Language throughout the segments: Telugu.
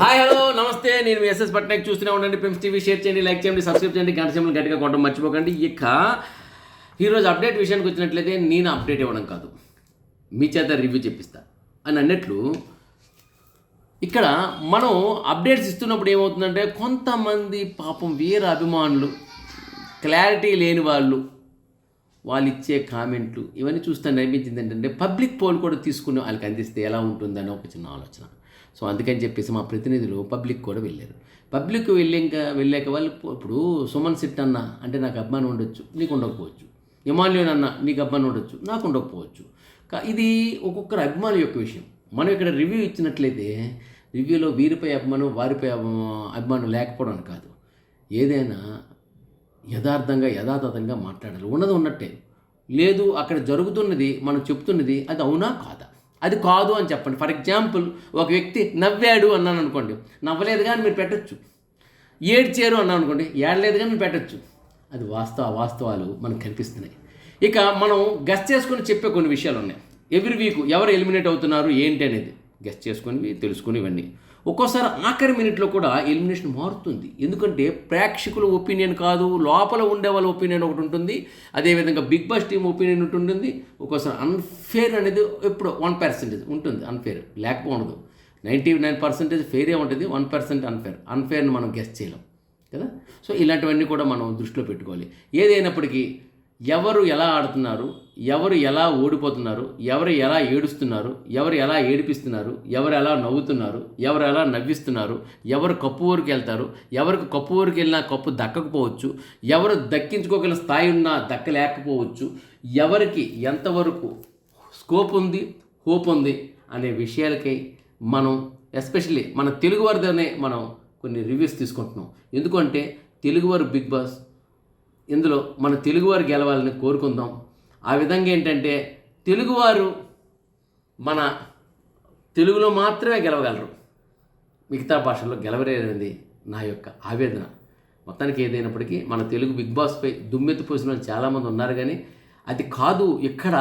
హాయ్ హలో నమస్తే. నేను ఎస్ఎస్ పట్నాయక్. చూస్తూనే ఉండండి. పెంప్స్ టీవీ షేర్ చేయండి లైక్ చేయండి సబ్స్క్రైబ్ చేయండి. గంట సింబల్ గట్టిగా కొట్టడం మర్చిపోకండి. ఇక ఈరోజు అప్డేట్ విషయానికి వచ్చినట్లయితే నేను అప్డేట్ ఇవ్వడం కాదు. మీ చేత రివ్యూ చెప్పిస్తా. అని అన్నట్లు ఇక్కడ మనం అప్డేట్స్ ఇస్తున్నప్పుడు ఏమవుతుందంటే కొంతమంది పాపం వీర అభిమానులు క్లారిటీ లేని వాళ్ళు వాళ్ళు ఇచ్చే కామెంట్లు ఇవన్నీ చూస్తే అనిపించింది ఏంటంటే పబ్లిక్ పోల్ కూడా తీసుకుని వాళ్ళకి అందిస్తే ఎలా ఉంటుందని ఒక చిన్న ఆలోచన. సో అందుకని చెప్పేసి మా ప్రతినిధులు పబ్లిక్ కూడా వెళ్ళారు. పబ్లిక్ వెళ్ళాక వెళ్ళాక వాళ్ళు ఇప్పుడు సుమన్ సిట్ అన్న అంటే నాకు అభిమానం ఉండొచ్చు నీకు ఉండకపోవచ్చు. హిమాలయన్ అన్న నీకు అభిమానం ఉండొచ్చు నాకు ఉండకపోవచ్చు. ఇది ఒక్కొక్కరు అభిమానం యొక్క విషయం. మనం ఇక్కడ రివ్యూ ఇచ్చినట్లయితే రివ్యూలో వీరిపై అభిమానం వారిపై అభిమానం లేకపోవడం కాదు. ఏదైనా యథార్థంగా యథాతథంగా మాట్లాడాలి. ఉన్నది ఉన్నట్టే. లేదు అక్కడ జరుగుతున్నది మనం చెప్తున్నది అది అవునా కాదా? అది కాదు అని చెప్పండి. ఫర్ ఎగ్జాంపుల్ ఒక వ్యక్తి నవ్వాడు అన్నాను అనుకోండి. నవ్వలేదు కానీ మీరు పెట్టచ్చు. ఏడ్చారు అన్నాను అనుకోండి. ఏడలేదు కానీ మీరు పెట్టచ్చు. అది వాస్తవ వాస్తవాలు మనకు కనిపిస్తున్నాయి. ఇక మనం గెస్ట్ చేసుకొని చెప్పే కొన్ని విషయాలు ఉన్నాయి. ఎవ్రీ వీక్ ఎవరు ఎలిమినేట్ అవుతున్నారు ఏంటి అనేది గెస్ట్ చేసుకొని తెలుసుకుని ఇవన్నీ ఒక్కోసారి ఆఖరి మినిట్లో కూడా ఎలిమినేషన్ మారుతుంది. ఎందుకంటే ప్రేక్షకుల ఒపీనియన్ కాదు లోపల ఉండే వాళ్ళ ఒపీనియన్ ఒకటి ఉంటుంది అదేవిధంగా బిగ్ బాస్ టీం ఒపీనియన్ ఉంటుంది ఒక్కోసారి అన్ఫేర్ అనేది ఎప్పుడు వన్ పర్సెంటేజ్ ఉంటుంది అన్ఫేర్ లేకపోవడదు నైంటీ నైన్ పర్సెంటేజ్ ఫెయిరే ఉంటుంది వన్ పర్సెంట్ అన్ఫేర్ అన్ఫేర్ని మనం గెస్ట్ చేయలేం. కదా? సో ఇలాంటివన్నీ కూడా మనం దృష్టిలో పెట్టుకోవాలి. ఏదైనప్పటికీ ఎవరు ఎలా ఆడుతున్నారు ఎవరు ఎలా ఓడిపోతున్నారు ఎవరు ఎలా ఏడుస్తున్నారు ఎవరు ఎలా ఏడిపిస్తున్నారు ఎవరు ఎలా నవ్వుతున్నారు ఎవరు ఎలా నవ్విస్తున్నారు ఎవరు కప్పు ఊరికి వెళ్తారు ఎవరికి కప్పు ఊరికి వెళ్ళినా కప్పు దక్కకపోవచ్చు ఎవరు దక్కించుకోగల స్థాయి ఉన్నా దక్కలేకపోవచ్చు ఎవరికి ఎంతవరకు స్కోప్ ఉంది హోప్ ఉంది అనే విషయాలకై మనం ఎస్పెషల్లీ మన తెలుగువారిదనే మనం కొన్ని రివ్యూస్ తీసుకుంటున్నాం. ఎందుకంటే తెలుగువారు బిగ్ బాస్ ఇందులో మన తెలుగువారు గెలవాలని కోరుకుందాం. ఆ విధంగా ఏంటంటే తెలుగువారు మన తెలుగులో మాత్రమే గెలవగలరు. మిగతా భాషల్లో గెలవలేరనేది నా యొక్క ఆవేదన. మొత్తానికి ఏదైనప్పటికీ మన తెలుగు బిగ్ బాస్పై దుమ్మెత్తిపోసిన వాళ్ళు చాలామంది ఉన్నారు కానీ అది కాదు ఇక్కడ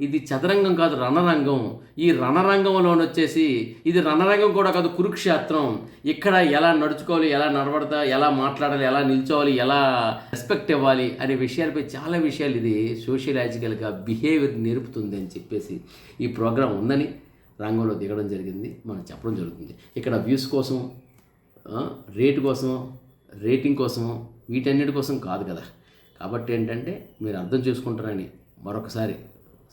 ఇది చదరంగం కాదు రణరంగం. ఈ రణరంగంలోనొచ్చేసి ఇది రణరంగం కూడా కాదు కురుక్షేత్రం. ఇక్కడ ఎలా నడుచుకోవాలి ఎలా నడవడతా ఎలా మాట్లాడాలి ఎలా నిల్చోవాలి ఎలా రెస్పెక్ట్ ఇవ్వాలి అనే విషయాలపై చాలా విషయాలు ఇది సోషియలాజికల్గా బిహేవియర్ నేర్పుతుంది అని చెప్పేసి ఈ ప్రోగ్రాం ఉందని రంగంలో దిగడం జరిగింది మనం చెప్పడం జరుగుతుంది. ఇక్కడ వ్యూస్ కోసం రేటు కోసం రేటింగ్ కోసం వీటన్నిటి కోసం కాదు కదా. కాబట్టి ఏంటంటే మీరు అర్థం చేసుకుంటారని మరొకసారి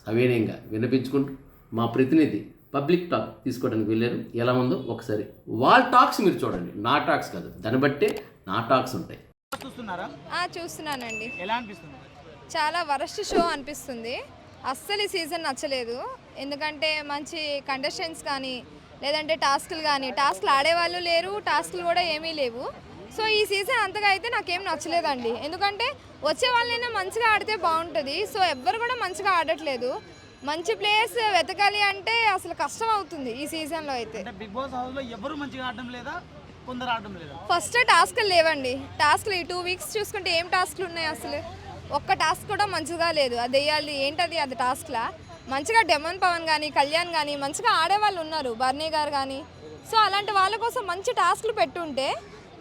సవినయంగా వినిపించుకుంటూ మా ప్రతినిధి పబ్లిక్ టాక్ తీసుకోవడానికి వెళ్ళారు. ఎలా ఉందో ఒకసారి వాళ్ళ టాక్స్ మీరు చూడండి. నా టాక్స్ కాదు. దాన్ని బట్టే నా టాక్స్ ఉంటాయి. చూస్తున్నారా? ఆ, చూస్తున్నానండి. ఎలా అనిపిస్తుంది? చాలా వరస్ట్ షో అనిపిస్తుంది. అస్సలు ఈ సీజన్ నచ్చలేదు. ఎందుకంటే మంచి కంటెస్టెంట్స్ కానీ లేదంటే టాస్క్లు కానీ టాస్క్లు ఆడేవాళ్ళు లేరు టాస్క్లు కూడా ఏమీ లేవు. సో ఈ సీజన్ అంతగా అయితే నాకేం నచ్చలేదండి. ఎందుకంటే వచ్చే వాళ్ళైనా మంచిగా ఆడితే బాగుంటుంది. సో ఎవ్వరు కూడా మంచిగా ఆడట్లేదు. మంచి ప్లేయర్స్ వెతకాలి అంటే అసలు కష్టం అవుతుంది ఈ సీజన్లో అయితే. బిగ్ బాస్ ఎవరు మంచిగా ఆడడం లేదా? కొందరు ఆడడం లేదా? ఫస్ట్ టాస్క్లు లేవండి. టాస్క్లు ఈ టూ వీక్స్ చూసుకుంటే ఏం టాస్క్లు ఉన్నాయి అసలు? ఒక్క టాస్క్ కూడా మంచిగా లేదు. అది వేయాలి ఏంటది అది టాస్క్లా? మంచిగా డెమన్ పవన్ కానీ కళ్యాణ్ కానీ మంచిగా ఆడేవాళ్ళు ఉన్నారు బర్నీ గారు కానీ సో అలాంటి వాళ్ళ కోసం మంచి టాస్క్లు పెట్టుంటే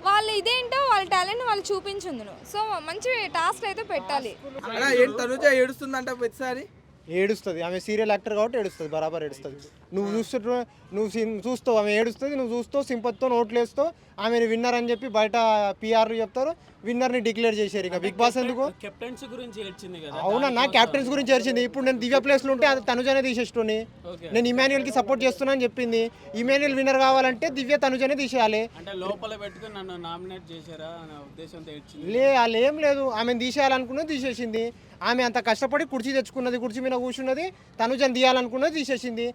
వాళ్ళు ఇదేంటో వాళ్ళ టాలెంట్ వాళ్ళు చూపించుందును. సో మంచి టాస్క్ అయితే పెట్టాలి. అలా ఏంటి తనుజ ఏడుస్తుందంట ప్రతిసారి? ఏడుస్తుంది. ఆమె సీరియల్ యాక్టర్ కాబట్టి ఏడుస్తుంది. బరాబర్ ఏడుస్తుంది. నువ్వు చూస్తూ నువ్వు చూస్తావు ఆమె ఏడుస్తుంది నువ్వు చూస్తావు సింపత్తో నోట్లు వేస్తావు ఆమెను విన్నర్ అని చెప్పి బయట పిఆర్లు చెప్తారు విన్నర్ని డిక్లేర్ చేశారు ఇక. బిగ్ బాస్ ఎందుకు? కెప్టెన్సీ గురించి ఏడ్చింది కదా అవునన్నా క్యాప్టెన్స్ గురించి ఏడ్చింది. ఇప్పుడు నేను దివ్య ప్లేస్లో ఉంటే అది తనుజనే తీసేస్తుని నేను ఇమాన్యుయల్కి సపోర్ట్ చేస్తున్నా అని చెప్పింది. ఇమాన్యుయల్ విన్నర్ కావాలంటే దివ్య తనుజనే తీసేయాలి. అంటే లోపల పెట్టుకుని నన్ను నామినేట్ చేశారా అనే ఉద్దేశంతో లే వాళ్ళు ఏం లేదు. ఆమెను తీసేయాలనుకున్నది తీసేసింది. ఆమె అంత కష్టపడి కుర్చీ తెచ్చుకున్నది కుర్చీ మీద కూర్చున్నది తనుజన్ తీయాలనుకున్నది తీసేసింది.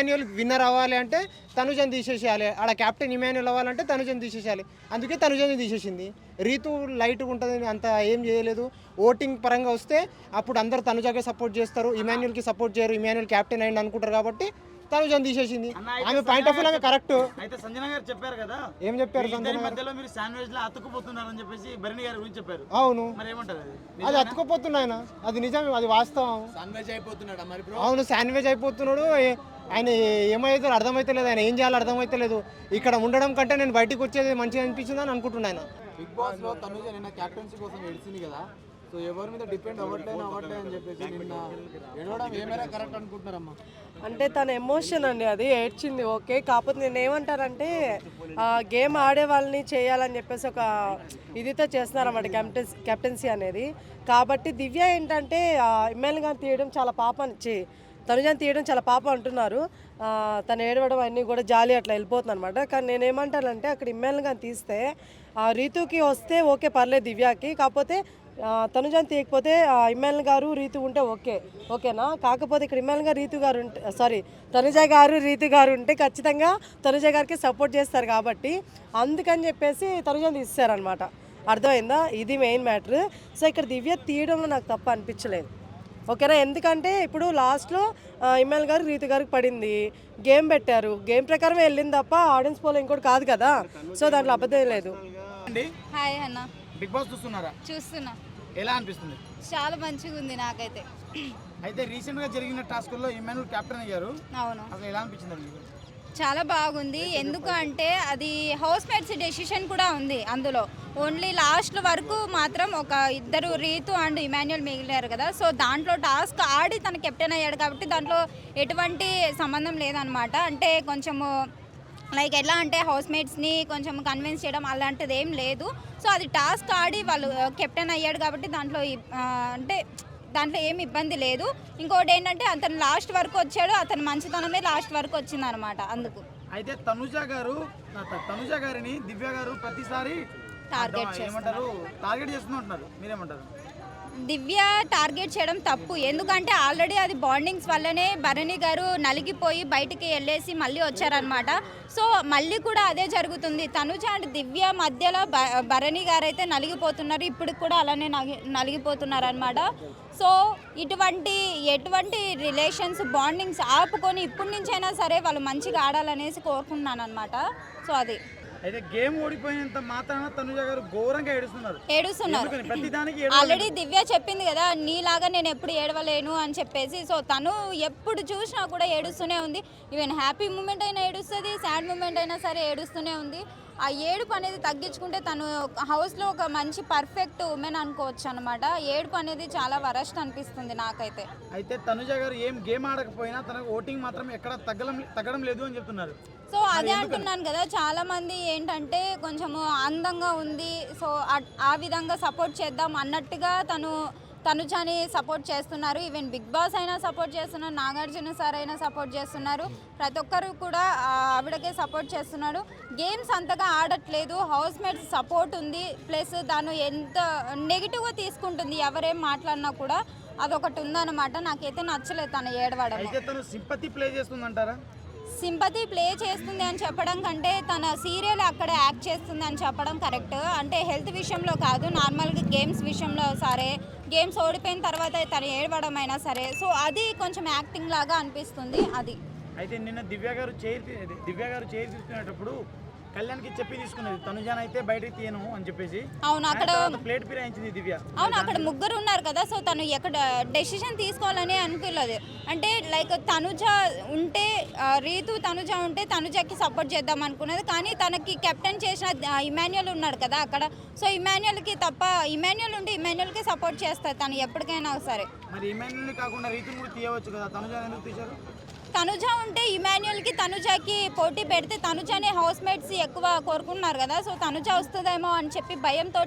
ఇమాన్యుయల్ విన్నర్ అవ్వాలి అంటే తనుజన్ తీసేసేయాలి. ఆడ క్యాప్టెన్ ఇమాన్యుల్ అవ్వాలంటే తనుజన్ తీసేసేయాలి. అందుకే తనుజన్ తీసేసింది. రీతు లైట్గా ఉంటుంది అంత ఏం చేయలేదు. ఓటింగ్ పరంగా వస్తే అప్పుడు అందరు తనుజాకే సపోర్ట్ చేస్తారు. ఇమాన్యుల్కి సపోర్ట్ చేయరు. ఇమాన్యుల్ కెప్టెన్ అయింది అనుకుంటారు కాబట్టి తనుజని తీసేసింది. ఆమె పాయింట్ ఆఫ్ వ్యూ ఆమె కరెక్ట్ అయితే సంజన గారు చెప్పారు కదా? ఏం చెప్పారు సంజన? మధ్యలో మీరు శాండ్విచ్లో అతుక్కుపోతున్నారని చెప్పేసి భరణి గారి గురించి చెప్పారు. అవును. మరి ఏమంటారు అది? ఆయన. అది నిజమే అది వాస్తవం. అవును శాండ్విచ్ అయిపోతున్నాడు. ఆయన ఏమైతే అర్థమైతే లేదు ఆయన ఏం చేయాలో అర్థమైతే లేదు. ఇక్కడ ఉండడం కంటే నేను బయటికి వచ్చేది మంచిగా అనిపించింది అని అనుకుంటున్నాను ఆయన. బిగ్ బాస్లో తనుజ నిన్న క్యాప్టెన్సీ కోసం కదా. సో ఎవరి మీద డిపెండ్ అవ్వట్లేదు అవ్వట్లేదు అని చెప్పేసి నిన్న ఏడవడం ఏమైనా కరెక్ట్ అనుకుంటున్నారమ్మా? అంటే తన ఎమోషన్ అండి అది ఏడ్చింది ఓకే. కాకపోతే నేను ఏమంటారంటే ఆ, గేమ్ ఆడే వాళ్ళని చేయాలని చెప్పేసి ఒక ఇదితో చేస్తున్నారన్నమాట కెప్టెన్స్ కెప్టెన్సీ అనేది. కాబట్టి దివ్య ఏంటంటే ఎమ్మెల్యే గారు తీయడం చాలా పాపం చి తనుజాని తీయడం చాలా పాప అంటున్నారు. ఆ, తను ఏడవడం అన్నీ కూడా జాలి అట్లా వెళ్ళిపోతుంది అనమాట కానీ నేను ఏమంటానంటే అక్కడ ఇమ్మెల్యే గారిని తీస్తే ఆ, రీతుకి వస్తే ఓకే పర్లేదు దివ్యకి. కాకపోతే తనుజాని తీయకపోతే ఇమ్మెల్యే గారు రీతు ఉంటే ఓకే. ఓకేనా? కాకపోతే ఇక్కడ ఇమ్మెల్యే గారు రీతు గారు ఉంటే సారీ తనుజ గారు రీతు గారు ఉంటే ఖచ్చితంగా తనుజ గారికి సపోర్ట్ చేస్తారు కాబట్టి అందుకని చెప్పేసి తనుజాని తీస్తారనమాట అర్థమైందా? ఇది మెయిన్ మ్యాటర్. సో ఇక్కడ దివ్య తీయడంలో నాకు తప్ప అనిపించలేదు. ఓకేనా? ఎందుకంటే ఇప్పుడు లాస్ట్లో ఇమ్మెల్ గారు రీతు గారికి పడింది. గేమ్ పెట్టారు. గేమ్ ప్రకారం వెళ్ళింది తప్ప ఆడియన్స్ పోలో ఇంకోటి కాదు కదా. సో దాంట్లో అబద్ధం లేదు. హాయ్ అన్న. బిగ్ బాస్ చూస్తున్నారా? చూస్తున్నా. ఎలా అనిపిస్తుంది? చాలా మంచిగా ఉంది నాకైతే. అయితే రీసెంట్గా జరిగిన టాస్క్లో ఇమానుల్ కెప్టెన్ అయ్యారు. అవును. అసలు ఎలా అనిపించింది మీకు? చాలా బాగుంది. ఎందుకు అంటే అది హౌస్ మేట్స్ డెసిషన్ కూడా ఉంది అందులో. ఓన్లీ లాస్ట్ వరకు మాత్రం ఒక ఇద్దరు రీతు అండ్ ఇమాన్యుల్ మిగిలారు కదా. సో దాంట్లో టాస్క్ ఆడి తన కెప్టెన్ అయ్యాడు కాబట్టి దాంట్లో ఎటువంటి సంబంధం లేదనమాట అంటే కొంచెము లైక్ ఎట్లా అంటే హౌస్ మేట్స్ని కొంచెం కన్విన్స్ చేయడం అలాంటిది ఏం లేదు. సో అది టాస్క్ ఆడి వాళ్ళు కెప్టెన్ అయ్యాడు కాబట్టి దాంట్లో అంటే దాంట్లో ఏం ఇబ్బంది లేదు. ఇంకోటి ఏంటంటే అతను లాస్ట్ వరకు వచ్చాడు అతని మంచితనమే లాస్ట్ వరకు వచ్చింది అనమాట అందుకు. అయితే తనుజ గారు తనుజ గారిని దివ్య గారు ప్రతిసారి అర్థం- ఏమంటారు టార్గెట్ చేస్తున్నట్టున్నారు. మీరేమంటారు? దివ్య టార్గెట్ చేయడం తప్పు. ఎందుకంటే ఆల్రెడీ అది బాండింగ్స్ వల్లనే భరణి గారు నలిగిపోయి బయటికి వెళ్ళేసి మళ్ళీ వచ్చారనమాట సో మళ్ళీ కూడా అదే జరుగుతుంది. తనుజ అండ్ దివ్య మధ్యలో భ- భరణి గారు అయితే నలిగిపోతున్నారు. ఇప్పుడు కూడా అలానే నగి- నలిగిపోతున్నారు అనమాట సో ఇటువంటి ఎటువంటి రిలేషన్స్ బాండింగ్స్ ఆపుకొని ఇప్పటి నుంచైనా సరే వాళ్ళు మంచిగా ఆడాలనేసి కోరుకున్నాను అనమాట సో అది. అయితే గేమ్ ఓడిపోయినంత మాత్రాన తనుజ గారు ఘోరంగా ఏడుస్తున్నారు. ఏడుస్తున్నారు? ప్రతిదానికి ఆల్రెడీ దివ్య చెప్పింది కదా నీలాగా నేను ఎప్పుడు ఏడవలేను అని చెప్పేసి. సో తను ఎప్పుడు చూసినా కూడా ఏడుస్తూనే ఉంది. ఈవెన్ హ్యాపీ మూమెంట్ అయినా ఏడుస్తుంది సాడ్ మూమెంట్ అయినా సరే ఏడుస్తూనే ఉంది. ఆ ఏడుపు అనేది తగ్గించుకుంటే తను హౌస్లో ఒక మంచి పర్ఫెక్ట్ ఉమెన్ అనుకోవచ్చు అనమాట ఏడుపు అనేది చాలా వరస్ట్ అనిపిస్తుంది నాకైతే. అయితే తనుజ గారు ఏం గేమ్ ఆడకపోయినా తనకు ఓటింగ్ మాత్రం ఎక్కడ తగ్గడం తగ్గడం లేదు అని చెప్తున్నారు. సో అదే అంటున్నాను కదా చాలా మంది ఏంటంటే కొంచెము అందంగా ఉంది సో ఆ- ఆ విధంగా సపోర్ట్ చేద్దాం అన్నట్టుగా తను తనుజాని సపోర్ట్ చేస్తున్నారు. ఈవెన్ బిగ్ బాస్ అయినా సపోర్ట్ చేస్తున్నారు. నాగార్జున సార్ అయినా సపోర్ట్ చేస్తున్నారు. ప్రతి ఒక్కరు కూడా ఆవిడకే సపోర్ట్ చేస్తున్నాడు గేమ్స్ అంతగా ఆడట్లేదు. హౌస్ మేట్స్ సపోర్ట్ ఉంది. ప్లస్ తను ఎంత నెగిటివ్గా తీసుకుంటుంది ఎవరేం మాట్లాడినా కూడా అదొకటి ఉందన్నమాట. నాకైతే నచ్చలేదు తను ఏడవడం సింపతి ప్లే చేస్తుందంటారా? సింపతి ప్లే చేస్తుంది అని చెప్పడం కంటే తన సీరియల్ అక్కడ యాక్ట్ చేస్తుంది అని చెప్పడం కరెక్ట్. అంటే హెల్త్ విషయంలో కాదు నార్మల్గా గేమ్స్ విషయంలో సరే గేమ్స్ ఓడిపోయిన తర్వాత తను ఏడవడం అయినా సరే. సో అది కొంచెం యాక్టింగ్ లాగా అనిపిస్తుంది అది. అయితే నిన్న దివ్య గారు చైర్ దివ్య గారు చైర్ తీసుకునేటప్పుడు కళ్యాణ్కి చెప్పి తీసుకున్నది తనుజాన్ అయితే బయటకి తీయను అని చెప్పేసి. అవును అక్కడ ప్లేట్ ఫిరాయించింది దివ్య. అవును అక్కడ ముగ్గురు ఉన్నారు కదా సో తను ఎక్కడ డెసిషన్ తీసుకోవాలని అనుకోలేదు అంటే లైక్ తనుజ ఉంటే రీతు తనుజ ఉంటే తనుజకి సపోర్ట్ చేద్దాం అనుకున్నది. కానీ తనకి కెప్టెన్ చేసిన ఇమాన్యుల్ ఉన్నాడు కదా అక్కడ. సో ఇమాన్యుల్కి తప్ప ఇమాన్యుల్ ఉంటే ఇమాన్యుల్కి సపోర్ట్ చేస్తారు తను ఎప్పటికైనా సరే మరి ఇమాన్యుల్ని కాకుండా రీతుని కూడా తీయవచ్చు కదా తనుజాన్ ఎందుకు తీశారు? తనుజ ఉంటే ఇమాన్యుల్కి తనుజకి పోటీ పెడితే తనుజని హౌస్ మేట్స్ ఎక్కువ కోరుకున్నారు కదా సో తనుజ వస్తుందేమో అని చెప్పి భయంతో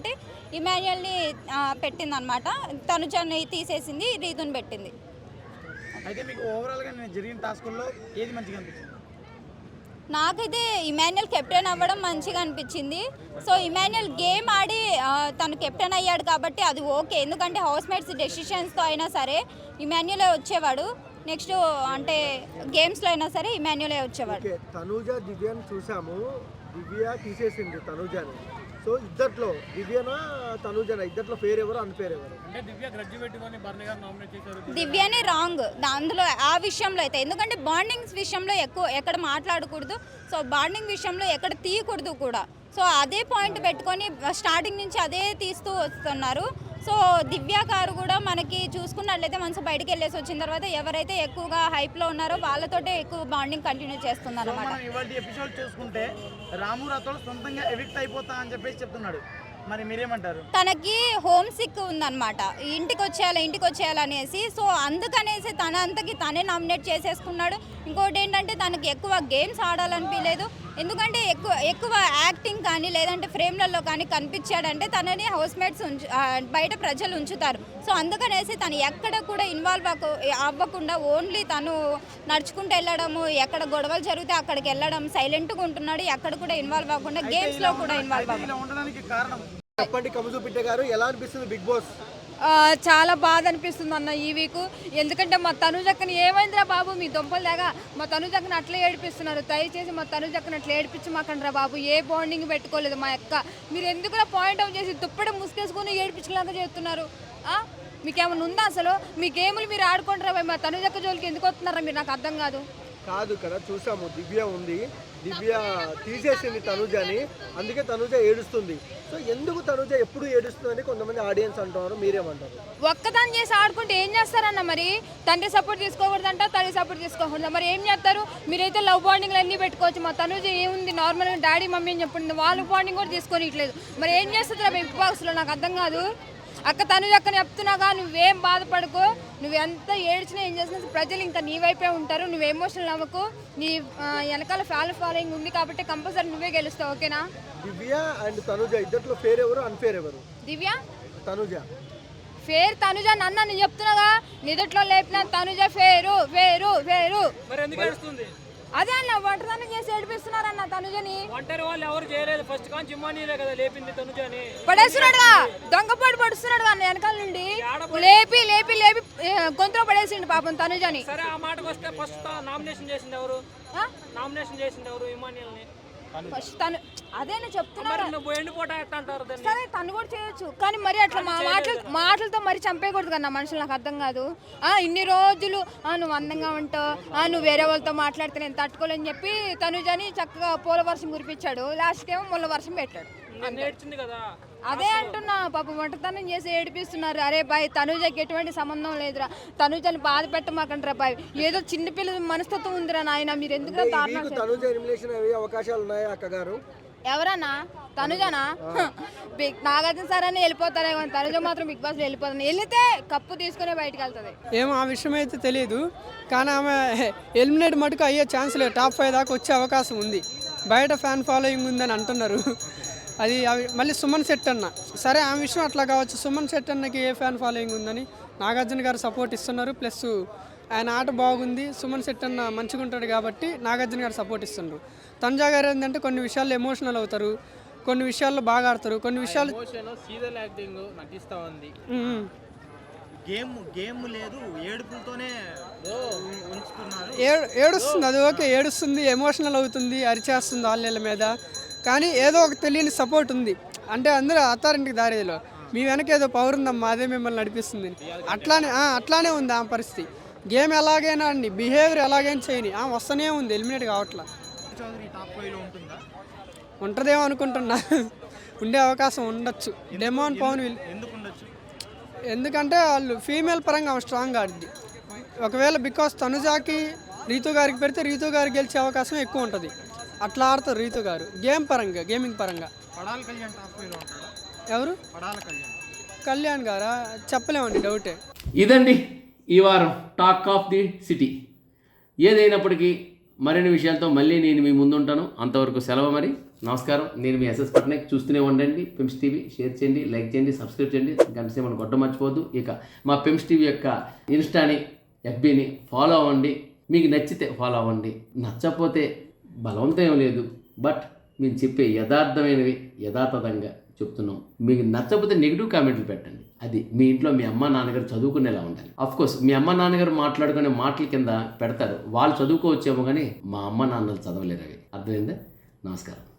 ఇమాన్యుల్ని పెట్టింది అనమాట తనుజని తీసేసింది రీతుని పెట్టింది. అయితే మీకు ఓవరాల్గా నేను జరిగిన టాస్కుల్లో ఏది మంచిగా అనిపించింది? నాకైతే ఇమాన్యుల్ కెప్టెన్ అవ్వడం మంచిగా అనిపించింది. సో ఇమాన్యుల్ గేమ్ ఆడి తను కెప్టెన్ అయ్యాడు కాబట్టి అది ఓకే. ఎందుకంటే హౌస్ మేట్స్ డెసిషన్స్తో అయినా సరే ఇమాన్యులే వచ్చేవాడు. నెక్స్ట్ అంటే గేమ్స్లో అయినా సరే ఇమాన్యులే వచ్చేవాడు. ఓకే తనూజ దివ్యను చూసాము. దివ్య తీసేసింది తనూజని. సో ఇద్దట్లో దివ్యనా తనుజనా? ఇద్దట్లో పేరు ఎవరు అన్పేరు ఎవరు అంటే దివ్య గ్రడ్జి పెట్టుకొని భరణి గారు నామినేట్ చేశారు. దివ్యనే రాంగ్ అందులో ఆ విషయంలో అయితే ఎందుకంటే బాండింగ్స్ విషయంలో ఎక్కువ ఎక్కడ మాట్లాడకూడదు. సో బాండింగ్ విషయంలో ఎక్కడ తీయకూడదు కూడా. సో అదే పాయింట్ పెట్టుకొని స్టార్టింగ్ నుంచి అదే తీస్తూ వస్తున్నారు. సో దివ్య గారు కూడా మనకి చూసుకున్నట్లయితే మనసు బయటికి వెళ్ళేసి వచ్చిన తర్వాత ఎవరైతే ఎక్కువగా హైప్లో ఉన్నారో వాళ్ళతోటే ఎక్కువ బాండింగ్ కంటిన్యూ చేస్తున్నారు అనమాట ఎపిసోడ్ చూసుకుంటే రాము రాథోడ్ సొంతంగా ఎవిక్ట్ అయిపోతా అని చెప్పేసి చెప్తున్నాడు. మరి మీరేమంటారు? తనకి హోమ్ సిక్ ఉందన్నమాట. ఇంటికి వచ్చేయాలి ఇంటికి వచ్చేయాలి అనేసి. సో అందుకనేసి తన అంతకి తనే నామినేట్ చేసేసుకున్నాడు. ఇంకోటి ఏంటంటే తనకి ఎక్కువ గేమ్స్ ఆడాలనిపించలేదు ఎందుకంటే ఎక్కువ ఎక్కువ యాక్టింగ్ కానీ లేదంటే ఫ్రేమ్లలో కానీ కనిపించాడంటే తనని హౌస్ మేట్స్ ఉంచు బయట ప్రజలు ఉంచుతారు. సో అందుకనేసి తను ఎక్కడ కూడా ఇన్వాల్వ్ అవ్వకుండా ఓన్లీ తను నడుచుకుంటూ వెళ్ళడము ఎక్కడ గొడవలు జరిగితే అక్కడికి వెళ్ళడం సైలెంట్గా ఉంటున్నాడు ఎక్కడ కూడా ఇన్వాల్వ్ అవ్వకుండా గేమ్స్లో కూడా ఇన్వాల్వ్ కారణం? చెప్పండి కమజు పిట్ట గారు ఎలా అనిపిస్తుంది బిగ్ బాస్? చాలా బాధ అనిపిస్తుంది అన్న ఈ వీక్. ఎందుకంటే మా తనుజక్కని ఏమైందిరా బాబు? మీ దుంపలు దాకా మా తనుజక్కని అట్లే ఏడిపిస్తున్నారు. దయచేసి మా తనుజక్కని అట్లా ఏడిపించి మాకండ్రా బాబు. ఏ బాండింగ్ పెట్టుకోలేదు మా అక్క. మీరు ఎందుకురా పాయింట్ అవుట్ చేసి దుప్పటి ముసుకేసుకొని ఏడిపించలాగా చేస్తున్నారు? మీకేమైనా ఉందా అసలు? మీ గేములు మీరు ఆడుకుంటారా? మా తనుజక్క జోలికి ఎందుకు వస్తున్నారా? మీరు నాకు అర్థం కాదు. కాదు ఇక్కడ చూసాము. దివ్య ఉంది. దివ్య తీసేసింది తనుజని. అందుకే తనుజ ఏడుస్తుంది. సో ఎందుకు తనుజ ఎప్పుడు ఏడుస్తుందని కొంతమంది ఆడియన్స్ అంటున్నారు మీరేమంటారు? ఒక్కదాన్ని చేసి ఆడుకుంటే ఏం చేస్తారన్న మరి? తండ్రి సపోర్ట్ తీసుకోకూడదంట తల్లి సపోర్ట్ తీసుకోకూడదు. మరి ఏం చేస్తారు? మీరైతే లవ్ బాండింగ్లు అన్నీ పెట్టుకోవచ్చు. మా తనుజ ఏముంది? నార్మల్గా డాడీ మమ్మీ అని చెప్పండి వాళ్ళ బాండింగ్ కూడా తీసుకొని ఇట్లేదు మరి ఏం చేస్తుంది బిగ్ బాక్స్లో నాకు అర్థం కాదు. అక్క తనుజ అక్కని చెప్తున్నాగా నువ్వేం బాధపడకు. నువ్వు ఎంత ఏడ్చినా ఏం చేసినా ప్రజలు ఇంకా నీ వైపే ఉంటారు. నువ్వు ఎమోషనల్ అవ్వకు. నీ వెనకాల ఫ్యాల్ ఫాలోయింగ్ ఉంది కాబట్టి కంపల్సరీ నువ్వే గెలుస్తావు ఓకేనా దివ్య అండ్ తనుజ ఇద్దట్లో పేరు ఎవరు అన్పేరు ఎవరు? దివ్య? తనుజ. ఫేర్ తనుజ నన్న నేను చెప్తున్నాగా నిదట్లో లేపిన తనుజ ఫేరు ఫేరు ఫేరు మరి ఎందుకు అదే అన్న వంటదాన్ని చేసి ఏడిపిస్తున్నారన్న తనుజని. ఒంటరి వాళ్ళు ఎవరు చేయలేదు. ఫస్ట్ కానీ జిమ్మానీలే కదా లేపింది తనుజని. పడేస్తున్నాడుగా దొంగపాటు పడుస్తున్నాడు అన్న వెనకాల నుండి. లేపి లేపి లేపి గొంతులో పడేసిండు పాపం తనుజని. సరే ఆ మాటకు వస్తే ఫస్ట్ నామినేషన్ చేసింది ఎవరు? నామినేషన్ చేసింది ఎవరు ఇమానియల్ని ఫస్ట్ తను అదే నేను సరే తను కూడా చేయొచ్చు. కానీ మరి అట్లా మా మాటలు మాటలతో మరి చంపేయకూడదు కదా మనుషులు? నాకు అర్థం కాదు. ఆ ఇన్ని రోజులు ఆ నువ్వు అందంగా ఉంటావు. ఆ నువ్వు వేరే వాళ్ళతో మాట్లాడితే నేను తట్టుకోలేని చెప్పి తనుజని చక్కగా పూల వర్షం కురిపించాడు. లాస్ట్కి ఏమో ముళ్ళ వర్షం పెట్టాడు. అదే అంటున్నా పాప వంటతనం చేసి ఏడిపిస్తున్నారు. అరే బాయ్ తనుజకి ఎటువంటి సంబంధం లేదురా. తనుజని బాధ పెట్టమాకండిరా బాయ్. ఏదో చిన్నపిల్ల మనస్తత్వం ఉందిరా నాయన. మీరు ఎందుకు అవకాశాలు ఉన్నాయి అక్క గారు ఎవరన్నా? తనుజనా? బిగ్ నాగార్జున సార్ అని వెళ్ళిపోతారేమో తనుజ మాత్రం బిగ్ బాస్ వెళ్ళిపోతాను వెళ్తే కప్పు తీసుకునే బయటకు వెళ్తుంది. ఏమో ఆ విషయం అయితే తెలియదు కానీ ఆమె ఎలిమినేట్ మటుకు అయ్యే ఛాన్స్ లేదు. టాప్ ఫైవ్ దాకా వచ్చే అవకాశం ఉంది. బయట ఫ్యాన్ ఫాలోయింగ్ ఉందని అంటున్నారు. అది అవి మళ్ళీ సుమన్ శెట్ అన్న. సరే ఆ విషయం అట్లా కావచ్చు. సుమన్ శెట్ అన్నకి ఏ ఫ్యాన్ ఫాలోయింగ్ ఉందని నాగార్జున గారు సపోర్ట్ ఇస్తున్నారు. ప్లస్ ఆయన ఆట బాగుంది. సుమన్ శెట్ అన్న మంచిగా ఉంటాడు కాబట్టి నాగార్జున గారు సపోర్ట్ ఇస్తున్నారు. తంజా గారు ఏంటంటే కొన్ని విషయాల్లో ఎమోషనల్ అవుతారు కొన్ని విషయాల్లో బాగా ఆడతారు కొన్ని విషయాలు సీరియల్ యాక్టింగ్ నటిస్తా ఉంది. ఉమ్. గేమ్ గేమ్ లేదు ఏడుపులతోనే ఏడుస్తుంది అది ఓకే ఏడుస్తుంది ఎమోషనల్ అవుతుంది అరిచేస్తుంది వాళ్ళ మీద. కానీ ఏదో ఒక తెలియని సపోర్ట్ ఉంది. అంటే అందరూ అత్తారింటికి దారిలో మీ వెనక ఏదో పవర్ ఉందమ్మా అదే మిమ్మల్ని నడిపిస్తుంది. అట్లానే ఆ, అట్లానే ఉంది ఆ పరిస్థితి. గేమ్ ఎలాగైనా అండి బిహేవియర్ ఎలాగైనా చేయని. ఆ వస్తూనే ఉంది ఎలిమినేట్ కావట్లా. చౌదరి టాప్ ఫైవ్లో ఉంటుందా? ఉంటుందేమో అనుకుంటున్నా. ఉండే అవకాశం ఉండొచ్చు. డెమోన్ పవన్ వీళ్ళు ఎందుకు ఉండొచ్చు ఎందుకంటే వాళ్ళు ఫీమేల్ పరంగా ఆమె స్ట్రాంగ్ ఆడింది ఒకవేళ బికాస్ తనుజాకి రీతు గారికి పెడితే రీతు గారు గెలిచే అవకాశం ఎక్కువ ఉంటుంది. అట్లా ఆడతారు రీతు గారు. గేమ్ పరంగా గేమింగ్ పరంగా. పడాల కళ్యాణ్ టాప్ ఫైవ్లో ఉంటాడా? ఎవరు? పడాల కళ్యాణ్. కళ్యాణ్ గారా? చెప్పలేమండి డౌటే ఇదండి ఈ వారం టాక్ ఆఫ్ ది సిటీ. ఏదైనప్పటికీ మరిన్ని విషయాలతో మళ్ళీ నేను మీ ముందుంటాను. అంతవరకు సెలవు మరి. నమస్కారం. నేను మీ ఎస్ఎస్ పట్నాయక్. చూస్తూనే ఉండండి. పిమ్స్ టీవీ షేర్ చేయండి లైక్ చేయండి సబ్స్క్రైబ్ చేయండి. గంట సేమని కొట్ట మర్చిపోద్దు ఇక మా పెమ్స్ టీవీ యొక్క ఇన్స్టాని ఎఫ్బీని ఫాలో అవ్వండి. మీకు నచ్చితే ఫాలో అవ్వండి. నచ్చకపోతే బలవంతం ఏం లేదు. బట్ మేము చెప్పే యథార్థమైనవి యథాతథంగా. చెప్తున్నాం. మీకు నచ్చకపోతే నెగిటివ్ కామెంట్లు పెట్టండి. అది మీ ఇంట్లో మీ అమ్మ నాన్నగారు చదువుకునేలా ఉండాలి. అఫ్ కోర్స్ మీ అమ్మ నాన్నగారు మాట్లాడుకునే మాటల కింద పెడతారు. వాళ్ళు చదువుకోవచ్చేమో కానీ మా అమ్మ నాన్నలు చదవలేరు అవి. అర్థమైందా? నమస్కారం.